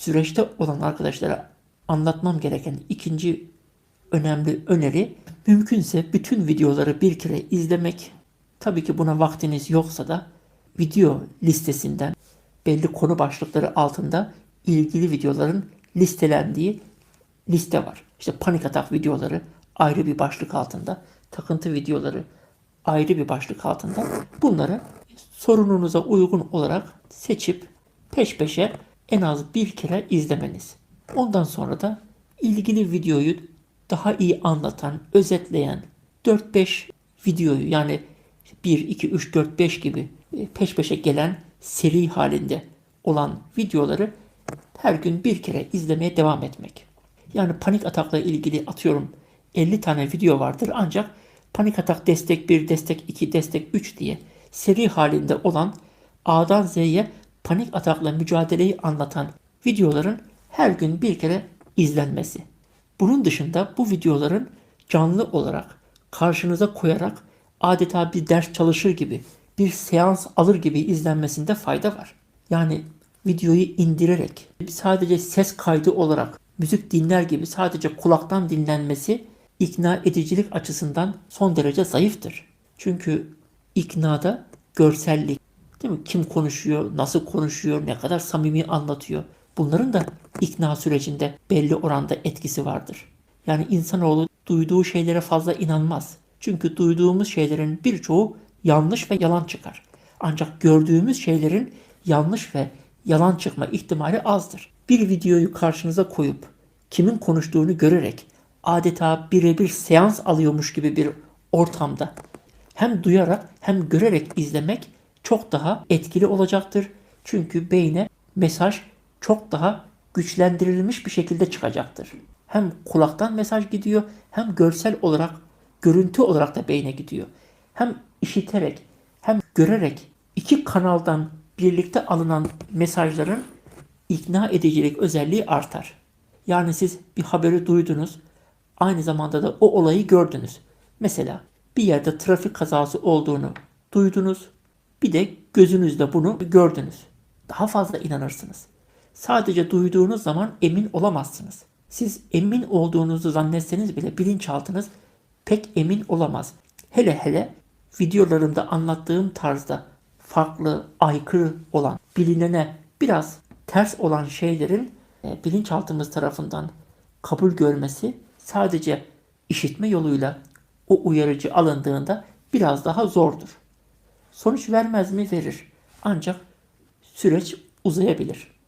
süreçte olan arkadaşlara anlatmam gereken ikinci önemli öneri mümkünse bütün videoları bir kere izlemek. Tabii ki buna vaktiniz yoksa da video listesinden belli konu başlıkları altında ilgili videoların listelendiği liste var. İşte panik atak videoları ayrı bir başlık altında, takıntı videoları ayrı bir başlık altında. Bunları sorununuza uygun olarak seçip peş peşe en az bir kere izlemeniz. Ondan sonra da ilgili videoyu daha iyi anlatan, özetleyen 4-5 videoyu yani 1, 2, 3, 4, 5 gibi e, peş peşe gelen seri halinde olan videoları her gün bir kere izlemeye devam etmek. Yani panik atakla ilgili atıyorum 50 tane video vardır ancak panik atak destek 1, destek 2, destek 3 diye seri halinde olan A'dan Z'ye panik atakla mücadeleyi anlatan videoların her gün bir kere izlenmesi. Bunun dışında bu videoların canlı olarak karşınıza koyarak adeta bir ders çalışır gibi, bir seans alır gibi izlenmesinde fayda var. Yani videoyu indirerek sadece ses kaydı olarak müzik dinler gibi sadece kulaktan dinlenmesi ikna edicilik açısından son derece zayıftır. Çünkü iknada görsellik, değil mi? Kim konuşuyor, nasıl konuşuyor, ne kadar samimi anlatıyor. Bunların da ikna sürecinde belli oranda etkisi vardır. Yani insanoğlu duyduğu şeylere fazla inanmaz. Çünkü duyduğumuz şeylerin birçoğu yanlış ve yalan çıkar. Ancak gördüğümüz şeylerin yanlış ve yalan çıkma ihtimali azdır. Bir videoyu karşınıza koyup kimin konuştuğunu görerek adeta birebir seans alıyormuş gibi bir ortamda hem duyarak hem görerek izlemek çok daha etkili olacaktır. Çünkü beyne mesaj çok daha güçlendirilmiş bir şekilde çıkacaktır. Hem kulaktan mesaj gidiyor hem görsel olarak, görüntü olarak da beyne gidiyor. Hem işiterek hem görerek iki kanaldan birlikte alınan mesajların ikna edicilik özelliği artar. Yani siz bir haberi duydunuz, aynı zamanda da o olayı gördünüz. Mesela bir yerde trafik kazası olduğunu duydunuz, bir de gözünüzle bunu gördünüz. Daha fazla inanırsınız. Sadece duyduğunuz zaman emin olamazsınız. Siz emin olduğunuzu zannetseniz bile bilinçaltınız pek emin olamaz. Hele hele videolarımda anlattığım tarzda farklı, aykırı olan, bilinene biraz ters olan şeylerin e, bilinçaltımız tarafından kabul görmesi sadece işitme yoluyla o uyarıcı alındığında biraz daha zordur. Sonuç vermez mi? Verir. Ancak süreç uzayabilir.